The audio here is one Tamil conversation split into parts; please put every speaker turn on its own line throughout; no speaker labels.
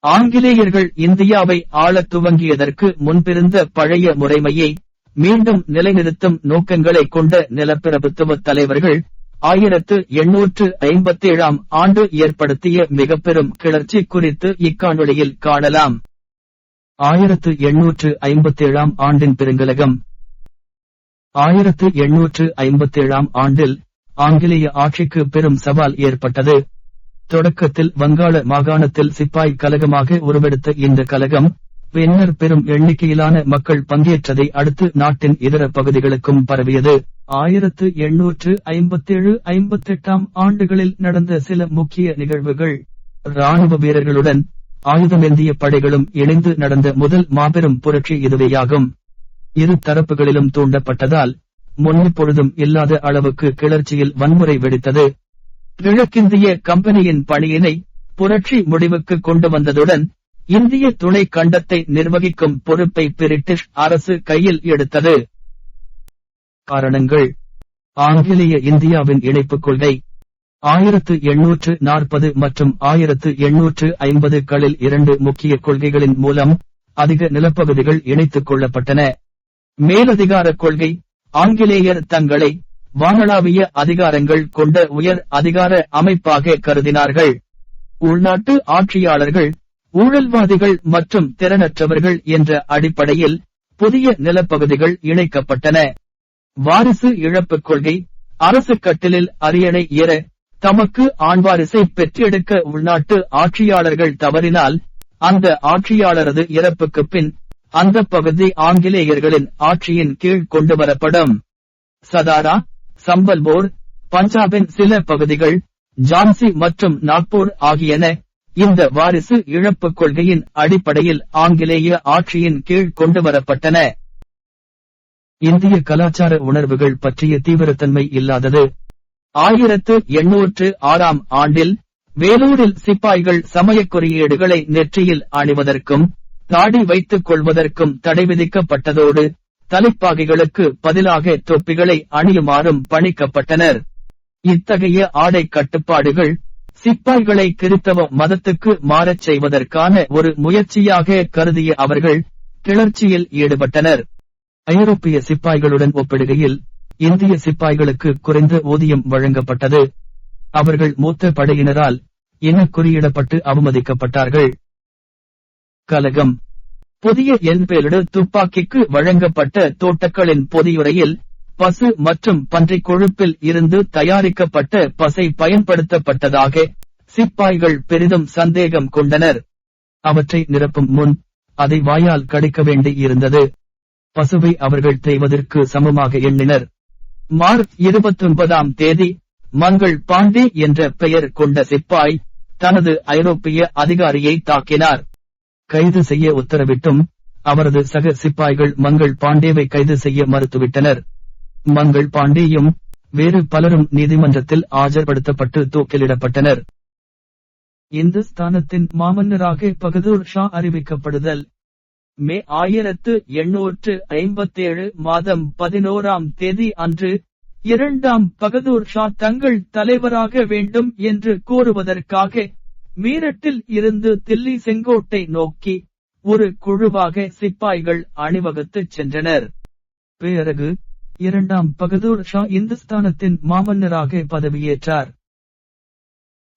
ஆங்கிலேயர்கள் இந்தியாவை ஆளத் துவங்கியதற்கு முன்பிருந்த பழைய முறைமையை மீண்டும் நிலைநிறுத்தும் நோக்கங்களை கொண்ட நிலப்பிரபுத்துவ தலைவர்கள் ஆயிரத்து எண்ணூற்று ஐம்பத்தேழாம் ஆண்டு ஏற்படுத்திய மிகப்பெரும் கிளர்ச்சி குறித்து இக்காணொளியில் காணலாம். ஆயிரத்து எண்ணூற்று ஐம்பத்தேழாம் ஆண்டின் பெருங்கலகம். ஆயிரத்து எண்ணூற்று ஐம்பத்தேழாம் ஆண்டில் ஆங்கிலேய ஆட்சிக்கு பெரும் சவால் ஏற்பட்டது. தொடக்கத்தில் வங்காள மாகாணத்தில் சிப்பாய் கலகமாக உருவெடுத்த இந்த கலகம் பின்னர் பெரும் எண்ணிக்கையிலான மக்கள் பங்கேற்றதை அடுத்து நாட்டின் இதர பகுதிகளுக்கும் பரவியது. ஆயிரத்து எண்ணூற்று ஐம்பத்தேழு ஐம்பத்தெட்டாம் ஆண்டுகளில் நடந்த சில முக்கிய நிகழ்வுகள் ராணுவ வீரர்களுடன் ஆயுதமேந்திய படைகளும் இணைந்து நடந்த முதல் மாபெரும் புரட்சி இதுவேயாகும். இரு தரப்புகளிலும் தூண்டப்பட்டதால் முன்னெப்பொழுதும் இல்லாத அளவுக்கு கிளர்ச்சியில் வன்முறை வெடித்தது. கிழக்கிந்திய கம்பெனியின் பணியினை புரட்சி முடிவுக்கு கொண்டு வந்ததுடன் இந்திய துணை கண்டத்தை நிர்வகிக்கும் பொறுப்பை பிரிட்டிஷ் அரசு கையில் எடுத்தது. காரணங்கள். ஆங்கிலேய இந்தியாவின் இணைப்புக் கொள்கை. ஆயிரத்து எண்ணூற்று நாற்பது மற்றும் ஆயிரத்து எண்ணூற்று ஐம்பதுகளில் இரண்டு முக்கிய கொள்கைகளின் மூலம் அதிக நிலப்பகுதிகள் இணைத்துக் கொள்ளப்பட்டன. மேலதிகார கொள்கை. ஆங்கிலேயர் தங்களை வானளாவிய அதிகாரங்கள் கொண்ட உயர் அதிகார அமைப்பாக கருதினார்கள். உள்நாட்டு ஆட்சியாளர்கள் ஊழல்வாதிகள் மற்றும் திறனற்றவர்கள் என்ற அடிப்படையில் புதிய நிலப்பகுதிகள் இணைக்கப்பட்டன. வாரிசு இழப்பு கொள்கை அரசு கட்டிலில் அரியணை ஏற தமக்கு ஆண்வாரிசை பெற்றெடுக்க உள்நாட்டு ஆட்சியாளர்கள் தவறினால் அந்த ஆட்சியாளரது இறப்புக்கு பின் அந்த பகுதி ஆங்கிலேயர்களின் ஆட்சியின் கீழ் கொண்டு வரப்படும் சதாரா சம்பல்போர் பஞ்சாபின் சில பகுதிகள் ஜான்சி மற்றும் நாக்பூர் ஆகியன இந்த வாரிசு இழப்பு கொள்கையின் அடிப்படையில் ஆங்கிலேய ஆட்சியின் கீழ் கொண்டுவரப்பட்டன இந்திய கலாச்சார உணர்வுகள் பற்றிய தீவிரத்தன்மை இல்லாதது. ஆயிரத்து எண்ணூற்று ஆறாம் ஆண்டில் வேலூரில் சிப்பாய்கள் சமயக் குறியீடுகளை நெற்றியில் அணிவதற்கும் தாடி வைத்துக் கொள்வதற்கும் தடை விதிக்கப்பட்டதோடு தலைப்பாகைகளுக்கு பதிலாக தொப்பிகளை அணியுமாறும் பணிக்கப்பட்டனர். இத்தகைய ஆடை கட்டுப்பாடுகள் சிப்பாய்களை கிறித்தவ மதத்துக்கு மாறச் செய்வதற்கான ஒரு முயற்சியாக கருதிய அவர்கள் கிளர்ச்சியில் ஈடுபட்டனர். ஐரோப்பிய சிப்பாய்களுடன் ஒப்பிடுகையில் இந்திய சிப்பாய்களுக்கு குறைந்த ஊதியம் வழங்கப்பட்டது. அவர்கள் மூத்த படையினரால் என குறியிடப்பட்டு அவமதிக்கப்பட்டார்கள். கலகம் புதிய என்பேலிடு துப்பாக்கிக்கு வழங்கப்பட்ட தோட்டக்களின் பொதியுரையில் பசு மற்றும் பன்றிக் கொழுப்பில் இருந்து தயாரிக்கப்பட்ட பசை பயன்படுத்தப்பட்டதாக சிப்பாய்கள் பெரிதும் சந்தேகம் கொண்டனர். அவற்றை நிரப்பும் முன் அதை வாயால் கடிக்க வேண்டியிருந்தது பசுவை அவர்கள் தேய்வதற்கு சமமாக எண்ணினர். மார்ச் இருபத்தொன்பதாம் தேதி மங்கள் பாண்டே என்ற பெயர் கொண்ட சிப்பாய் தனது ஐரோப்பிய அதிகாரியை தாக்கினார். கைது செய்ய உத்தரவிட்டும். அவரது சக சிப்பாய்கள் மங்கள் பாண்டேவை கைது செய்ய மறுத்துவிட்டனர். மங்கள் பாண்டேயும் வேறு பலரும் நீதிமன்றத்தில் ஆஜர்படுத்தப்பட்டு தூக்கிலிடப்பட்டனர். இந்துஸ்தானத்தின் மாமன்னராக பகதூர் ஷா அறிவிக்கப்படுதல். மே ஆயிரத்து எண்ணூற்று ஐம்பத்தேழு மாதம் பதினோராம் தேதி அன்று இரண்டாம் பகதூர் ஷா தங்கள் தலைவராக வேண்டும் என்று கூறுவதற்காக மீரட்டில் இருந்து தில்லி செங்கோட்டை நோக்கி ஒரு குழுவாக சிப்பாய்கள் அணிவகுத்துச் சென்றனர். பிறகு இரண்டாம் பகதூர் ஷா இந்துஸ்தானத்தின் மாமன்னராக பதவியேற்றார்.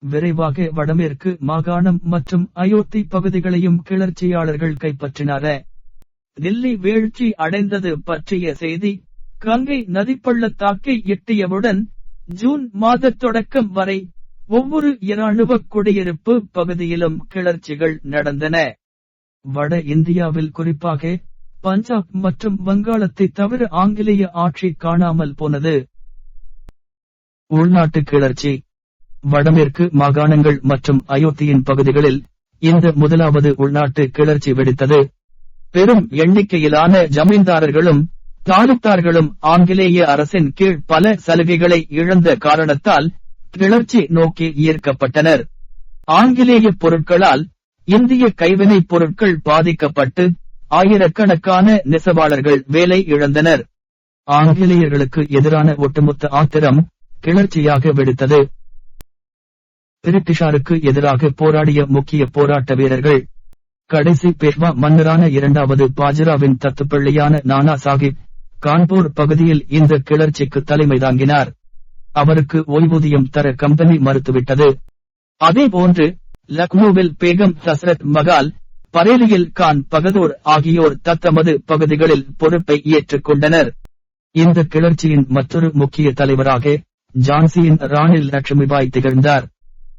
விரைவாக வடமேற்கு மாகாணம் மற்றும் அயோத்தி பகுதிகளையும் கிளர்ச்சியாளர்கள் கைப்பற்றினார. தில்லி வீழ்ச்சி அடைந்தது பற்றிய செய்தி கங்கை நதிப்பள்ளத்தாக்கை எட்டியவுடன் ஜூன் மாத தொடக்கம் வரை ஒவ்வொரு இராணுவ குடியிருப்பு பகுதியிலும் கிளர்ச்சிகள் நடந்தன. வட இந்தியாவில் குறிப்பாக பஞ்சாப் மற்றும் வங்காளத்தை தவிர ஆங்கிலேய ஆட்சி காணாமல் போனது. உள்நாட்டு கிளர்ச்சி. வடமேற்கு மாகாணங்கள் மற்றும் அயோத்தியின் பகுதிகளில் இந்த முதலாவது உள்நாட்டு கிளர்ச்சி வெடித்தது. பெரும் எண்ணிக்கையிலான ஜமீன்தாரர்களும் தாலுத்தார்களும் ஆங்கிலேய அரசின் கீழ் பல சலுகைகளை இழந்த காரணத்தால் கிளர்ச்சி நோக்கி ஈர்க்கப்பட்டனர். ஆங்கிலேய பொருட்களால் இந்திய கைவினைப் பொருட்கள் பாதிக்கப்பட்டு ஆயிரக்கணக்கான நெசவாளர்கள் வேலை இழந்தனர். ஆங்கிலேயர்களுக்கு எதிரான ஒட்டுமொத்த ஆத்திரம் கிளர்ச்சியாக வெடித்தது. பிரிட்டிஷாருக்கு எதிராக போராடிய முக்கிய போராட்ட வீரர்கள். கடைசி பேஷ்வா மன்னரான இரண்டாவது பாஜராவின் தத்துப்பிள்ளையான நானா சாஹிப் கான்பூர் பகுதியில் இந்த கிளர்ச்சிக்கு தலைமை தாங்கினார். அவருக்கு ஓய்வூதியம் தர கம்பெனி மறுத்துவிட்டது. அதேபோன்று லக்னோவில் பேகம் தசரத் மகால் பரேலியில் கான் பகதூர் ஆகியோர் தத்தமது பகுதிகளில் பொறுப்பை ஏற்றுக்கொண்டனர் இந்த கிளர்ச்சியின் மற்றொரு முக்கிய தலைவராக ஜான்சியின் ராணில் லட்சுமிபாய் திகழ்ந்தார்.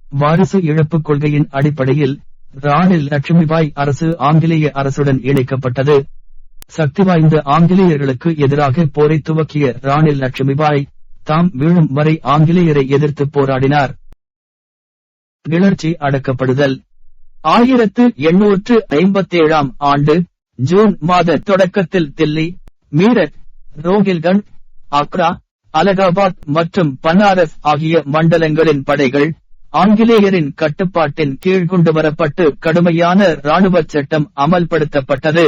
வாரிசு இழப்பு கொள்கையின் அடிப்படையில் ராணில் லட்சுமிபாய் அரசு ஆங்கிலேய அரசுடன் இணைக்கப்பட்டது. சக்தி வாய்ந்த ஆங்கிலேயர்களுக்கு எதிராக போரை துவக்கிய ராணில் லட்சுமிபாய் தாம் வீழும் வரை ஆங்கிலேயரை எதிர்த்து போராடினார். கிளர்ச்சி அடக்கப்படுதல். ஆயிரத்து எண்ணூற்று ஐம்பத்தேழாம் ஆண்டு ஜூன் மாத தொடக்கத்தில் தில்லி மீரட் ரோஹில்கண்ட் ஆக்ரா அலகாபாத் மற்றும் பனாரஸ் ஆகிய மண்டலங்களின் படைகள் ஆங்கிலேயரின் கட்டுப்பாட்டின் கீழ் கொண்டு வரப்பட்டு கடுமையான ராணுவ சட்டம் அமல்படுத்தப்பட்டது.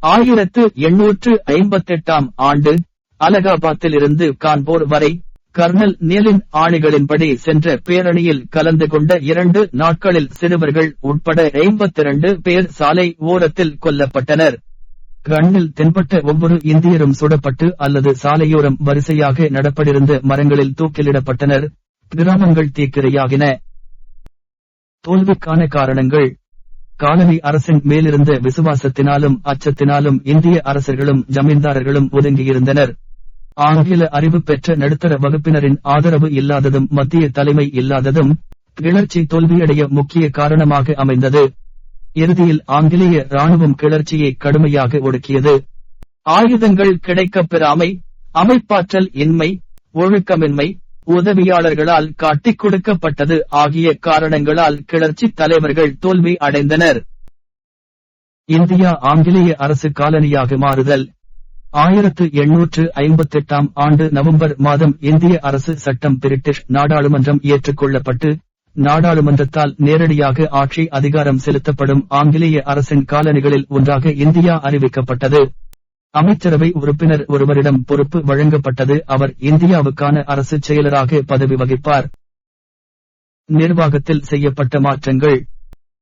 ஆயிரத்து எண்ணூற்று ஐம்பத்தெட்டாம் ஆண்டு அலகாபாத்திலிருந்து கான்பூர் வரை கர்னல் நீலின் ஆணைகளின்படி சென்ற பேரணியில் கலந்து கொண்ட இரண்டு நாட்களில் சிறுவர்கள் உட்பட ஐம்பத்திரண்டு பேர் சாலை ஓரத்தில் கொல்லப்பட்டனர். கண்ணில் தென்பட்ட ஒவ்வொரு இந்தியரும் சுடப்பட்டு அல்லது சாலையோரம் வரிசையாக நடப்படிருந்த மரங்களில் தூக்கிலிடப்பட்டனர். கிராமங்கள் தீக்கிரையாகின. தோல்விக்கான காரணங்கள். காலனி அரசின் மேலிருந்த விசுவாசத்தினாலும் அச்சத்தினாலும் இந்திய அரசர்களும் ஜமீன்தாரர்களும் ஒதுங்கியிருந்தனர். ஆங்கில அறிவு பெற்ற நடுத்தர வகுப்பினரின் ஆதரவு இல்லாததும் மத்திய தலைமை இல்லாததும் கிளர்ச்சி தோல்வியடைய முக்கிய காரணமாக அமைந்தது. இறுதியில் ஆங்கிலேய ராணுவம் கிளர்ச்சியை கடுமையாக ஒடுக்கியது. ஆயுதங்கள் கிடைக்கப் பெறாமை அமைப்பாற்றல் இன்மை ஒழுக்கமின்மை உதவியாளர்களால் காட்டிக் கொடுக்கப்பட்டது ஆகிய காரணங்களால் கிளர்ச்சி தலைவர்கள் தோல்வி அடைந்தனர். இந்தியா ஆங்கிலேய அரசு காலனியாக மாறுதல். ஆயிரத்து எண்ணூற்று ஐம்பத்தெட்டாம் ஆண்டு நவம்பர் மாதம் இந்திய அரசு சட்டம் பிரிட்டிஷ் நாடாளுமன்றம் ஏற்றுக்கொள்ளப்பட்டு நாடாளுமன்றத்தால் நேரடியாக ஆட்சி அதிகாரம் செலுத்தப்படும் ஆங்கிலேய அரசின் காலணிகளில் ஒன்றாக இந்தியா அறிவிக்கப்பட்டது. அமைச்சரவை உறுப்பினர் ஒருவரிடம் பொறுப்பு வழங்கப்பட்டது. அவர் இந்தியாவுக்கான அரசு செயலராக பதவி வகிப்பார். நிர்வாகத்தில் செய்யப்பட்ட மாற்றங்கள்.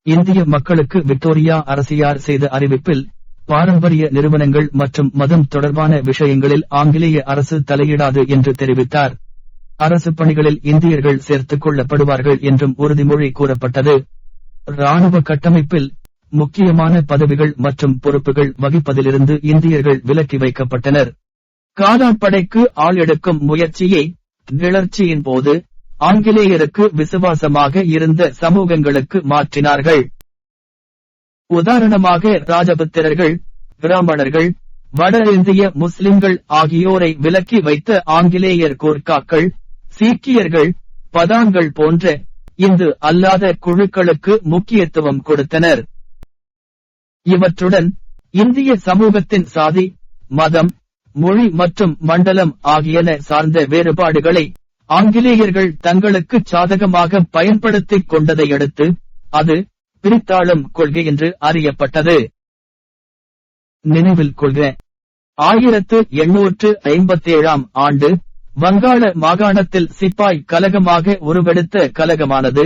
இந்திய மக்களுக்கு விக்டோரியா அரசியார் செய்த அறிவிப்பில் பாரம்பரிய நிறுவனங்கள் மற்றும் மதம் தொடர்பான விஷயங்களில் ஆங்கிலேய அரசு தலையிடாது என்று தெரிவித்தார். அரசு பணிகளில் இந்தியர்கள் சேர்த்துக் கொள்ளப்படுவார்கள் என்றும் உறுதிமொழி கூறப்பட்டது. ராணுவ கட்டமைப்பில் முக்கியமான பதவிகள் மற்றும் பொறுப்புகள் வகிப்பதிலிருந்து இந்தியர்கள் விலக்கி வைக்கப்பட்டனர். காலாட்படைக்கு ஆள் எடுக்கும் முயற்சியை கிளர்ச்சியின் போது ஆங்கிலேயருக்கு விசுவாசமாக இருந்த சமூகங்களுக்கு மாற்றினார்கள். உதாரணமாக ராஜபுத்திரர்கள் பிராமணர்கள் வட இந்திய முஸ்லிம்கள் ஆகியோரை விலக்கி வைத்த ஆங்கிலேயர் கோர்க்காக்கள் சீக்கியர்கள் பதான்கள் போன்ற இந்து அல்லாத குழுக்களுக்கு முக்கியத்துவம் கொடுத்தனர். இவற்றுடன் இந்திய சமூகத்தின் சாதி மதம் மொழி மற்றும் மண்டலம் ஆகியன சார்ந்த வேறுபாடுகளை ஆங்கிலேயர்கள் தங்களுக்கு சாதகமாக பயன்படுத்திக் கொண்டதையடுத்து அது பிரித்தாளும் கொள்கை என்று அறியப்பட்டது. நினைவில் கொள்க. ஆயிரத்து எண்ணூற்று ஐம்பத்தேழாம் ஆண்டு வங்காள மாகாணத்தில் சிப்பாய் கலகமாக உருவெடுத்த கலகமானது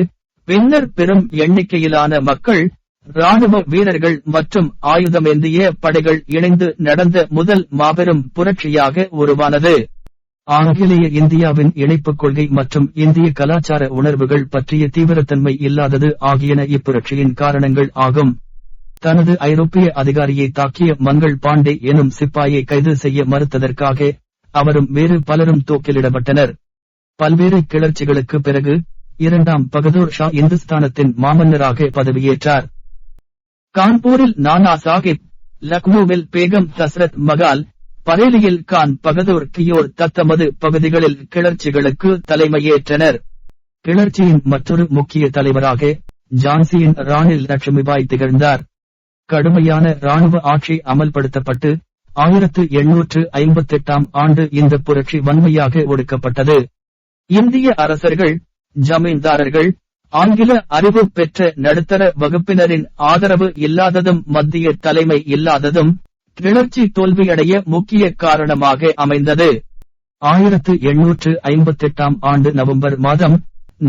பின்னர் பெரும் எண்ணிக்கையிலான மக்கள் ராணுவ வீரர்கள் மற்றும் ஆயுதமேந்திய படைகள் இணைந்து நடந்த முதல் மாபெரும் புரட்சியாக உருவானது. ஆங்கிலேய இந்தியாவின் இணைப்புக் கொள்கை மற்றும் இந்திய கலாச்சார உணர்வுகள் பற்றிய தீவிரத்தன்மை இல்லாதது ஆகியன இப்புரட்சியின் காரணங்கள் ஆகும். தனது ஐரோப்பிய அதிகாரியை தாக்கிய மங்கள் பாண்டே எனும் சிப்பாயை கைது செய்ய மறுத்ததற்காக அவரும் வேறு பலரும் தூக்கிலிடப்பட்டனர். பல்வேறு கிளர்ச்சிகளுக்கு பிறகு இரண்டாம் பகதூர் ஷா இந்துஸ்தானத்தின் மாமன்னராக பதவியேற்றார். கான்பூரில் நானா சாஹிப் லக்னோவில் பேகம் ஹஸ்ரத் மகால் பரேலியில் கான் பகதூர் கியோர் தத்தமது பகுதிகளில் கிளர்ச்சிகளுக்கு தலைமையேற்றனர். கிளர்ச்சியின் மற்றொரு முக்கிய தலைவராக ஜான்சியின் ராணில் லட்சுமிபாய் திகழ்ந்தார். கடுமையான ராணுவ ஆட்சி அமல்படுத்தப்பட்டு ஆயிரத்து எண்ணூற்று ஐம்பத்தெட்டாம் ஆண்டு இந்த புரட்சி வன்மையாக ஒடுக்கப்பட்டது. இந்திய அரசர்கள் ஜமீன்தாரர்கள் ஆங்கில அறிவு பெற்ற நடுத்தர வகுப்பினரின் ஆதரவு இல்லாததும் மத்திய தலைமை இல்லாததும் கிளர்ச்சி தோல்வியடைய முக்கிய காரணமாக அமைந்தது. ஆயிரத்து எண்ணூற்று ஐம்பத்தெட்டாம் ஆண்டு நவம்பர் மாதம்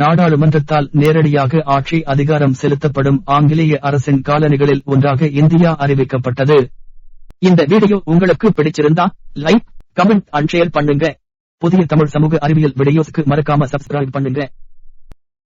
நாடாளுமன்றத்தால் நேரடியாக ஆட்சி அதிகாரம் செலுத்தப்படும் ஆங்கிலேய அரசின் காலனிகளில் ஒன்றாக இந்தியா அறிவிக்கப்பட்டது. இந்த வீடியோ உங்களுக்கு பிடிச்சிருந்தா லைக் கமெண்ட் அண்ட் ஷேர் பண்ணுங்க. புதிய தமிழ் சமூக அறிவியல் வீடியோஸ்க்கு மறக்காம சப்ஸ்கிரைப் பண்ணுங்க.